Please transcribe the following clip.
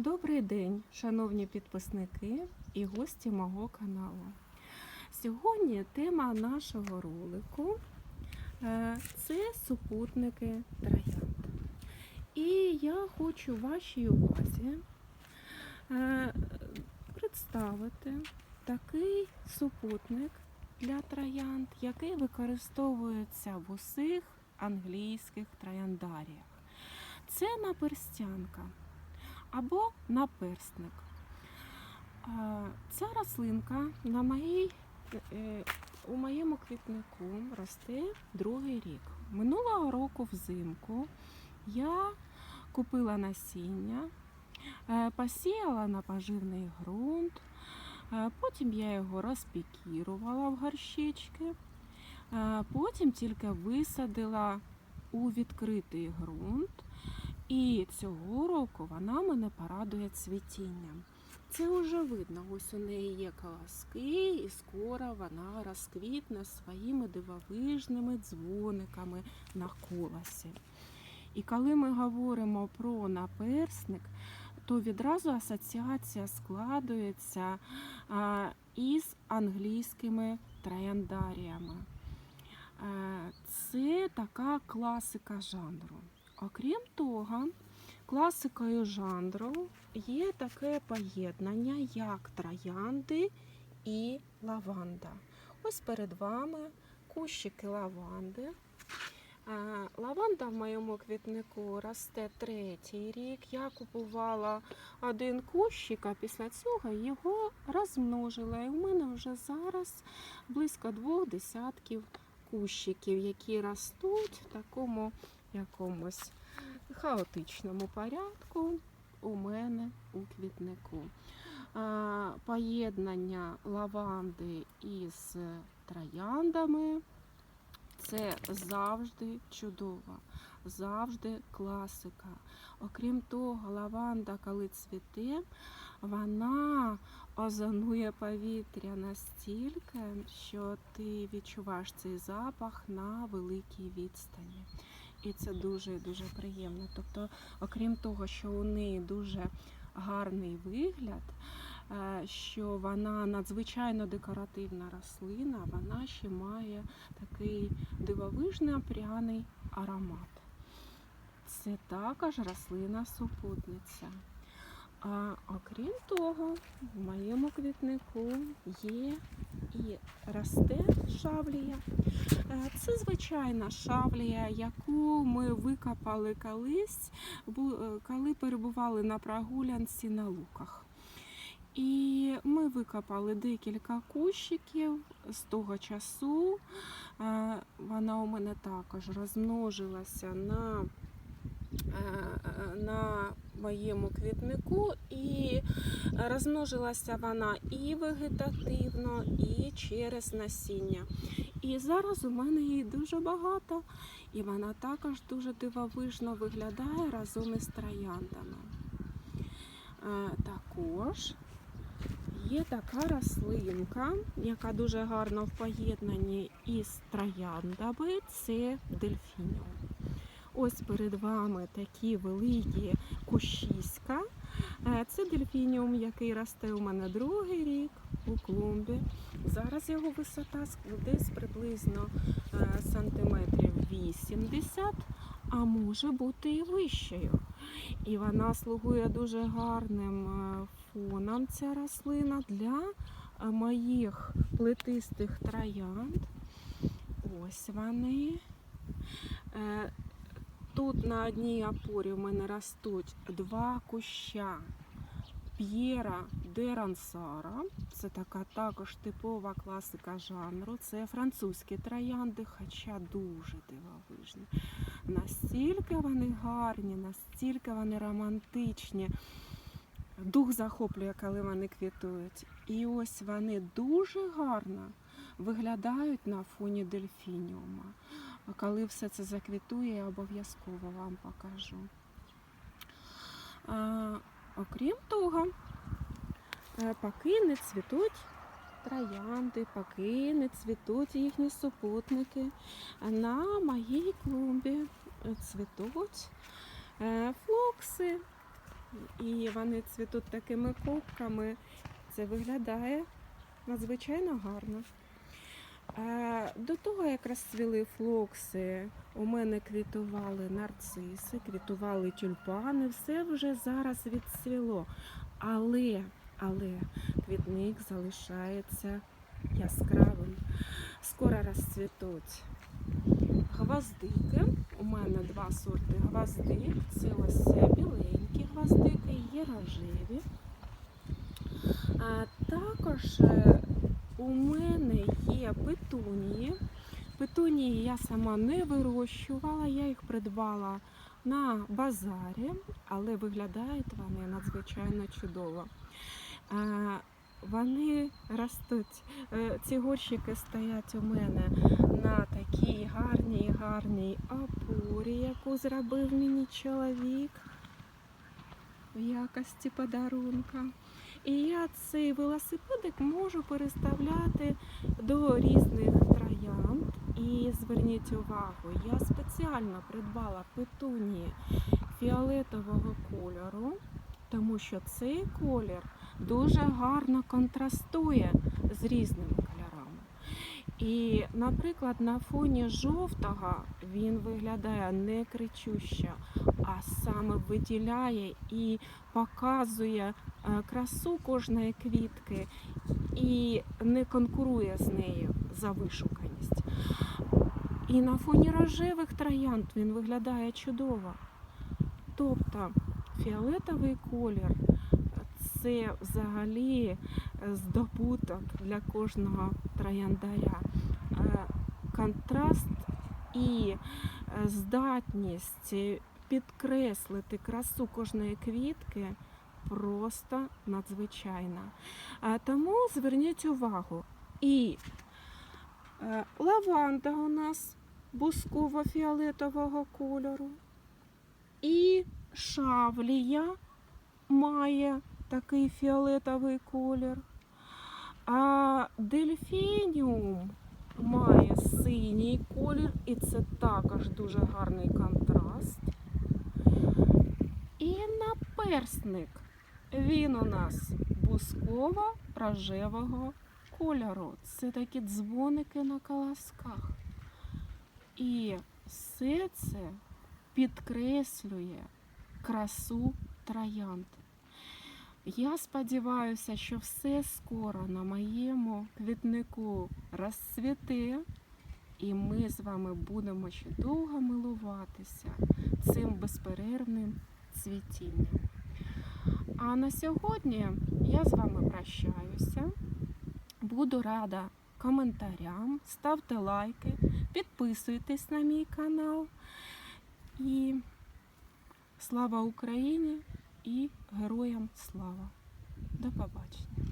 Добрий день, шановні підписники і гості мого каналу. Сьогодні тема нашого ролику е, це супутники троянд. І я хочу вашій увазі е, представити такий супутник для троянд, який використовується в усіх англійських трояндаріях. Це наперстянка або наперсник. А, Ця рослинка на моїй, е, у моєму квітнику росте другий рік. Минулого року взимку я купила насіння, е, посіяла на поживний ґрунт, е, потім я його розпікірувала в горщички, потім тільки висадила у відкритий ґрунт. І цього року вона мене порадує цвітінням. Це вже видно, ось у неї є колоски, і скоро вона розквітне своїми дивовижними дзвониками на колосі. І коли ми говоримо про наперсник, то відразу асоціація складується із англійськими трояндаріями. Е, Це така класика жанру. Окрім того, класикою жанру є таке поєднання, як троянди і лаванда. Ось перед вами кущики лаванди. Е, Лаванда в моєму квітнику росте третій рік. Я купувала один кущик, а після цього його розмножила. І в мене вже зараз близько двох десятків кущиків, які ростуть в такому якомусь хаотичному порядку у мене у квітнику. Поєднання лаванди із трояндами це завжди чудово, завжди класика. Окрім того, лаванда, коли цвіте, вона озонує повітря настільки, що ти відчуваєш цей запах на великій відстані. І це дуже дуже приємно. Тобто, окрім того, що у неї дуже гарний вигляд, е, що вона надзвичайно декоративна рослина, вона ще має такий дивовижний пряний аромат. Це також рослина супутниця. А окрім того, в моєму квітнику є і росте шавлія. Е, Це звичайна шавлія, яку ми викопали колись, е, коли перебували на прогулянці на луках. І ми викопали декілька кущиків з того часу. Е, Вона у мене також розмножилася на, на моєму квітнику, і розмножилася вона і вегетативно, і через насіння. І зараз у мене її дуже багато, і вона також дуже дивовижно виглядає разом із трояндами. Е, Також є така рослинка, яка дуже гарно в поєднанні із трояндами, це дельфініум. Ось перед вами такі великі кущиська. Е, Це дельфініум, який росте у мене другий рік у клумбі. Зараз його висота десь приблизно е, сантиметрів 80, а може бути і вищою. І вона слугує дуже гарним е, фоном ця рослина для моїх плетистих троянд. Ось вони. Тут на одній опорі в мене ростуть два куща П'єра де Рансара. Це така також типова класика жанру. Це французькі троянди, хоча дуже дивовижні. Настільки вони гарні, настільки вони романтичні. Дух захоплює, коли вони квітують. І ось вони дуже гарно виглядають на фоні дельфініума. А коли все це заквітує, я обов'язково вам покажу. А, окрім того, е, поки не цвітуть троянди, поки не цвітуть їхні супутники, на моїй клумбі цвітуть е, флокси. і вони цвітуть такими кубками. Це виглядає надзвичайно гарно. Е, До того, як розцвіли флокси, у мене квітували нарциси, квітували тюльпани, все вже зараз відцвіло. Але, але квітник залишається яскравим. Скоро розцвітуть гвоздики. У мене два сорти гвоздик. Це ось біленькі гвоздики, є рожеві. А також е, петунії. Петунії я сама не вирощувала, я їх придбала на базарі, але виглядають вони надзвичайно чудово. Е, Вони ростуть, е, ці горщики стоять у мене на такій гарній гарній опорі, яку зробив мені чоловік в якості подарунка. І я цей велосипедик можу переставляти до різних троянд. І зверніть увагу, я спеціально придбала петунії фіолетового кольору, тому що цей колір дуже гарно контрастує з різними кольорами. І, наприклад, на фоні жовтого він виглядає не кричуще, а саме виділяє і показує е, красу кожної квітки і не конкурує з нею за вишуканість. І на фоні рожевих троянд він виглядає чудово. Тобто фіолетовий колір це взагалі е, здобуток для кожного трояндаря. Е, Контраст і здатність підкреслити красу кожної квітки просто надзвичайна. Тому зверніть увагу. І е, лаванда у нас бусково-фіолетового кольору. І шавлія має такий фіолетовий колір. А дельфініум має синій колір, і це також дуже гарний контраст. І наперсник. Він у нас бусково-рожевого кольору. Це такі дзвоники на колосках. І все це підкреслює красу троянд. Я сподіваюся, що все скоро на моєму квітнику розцвіте, і ми з вами будемо ще довго милуватися цим безперервним цвітінням. А на сьогодні я з вами прощаюся. Буду рада коментарям, ставте лайки, підписуйтесь на мій канал. І слава Україні і героям слава! До побачення!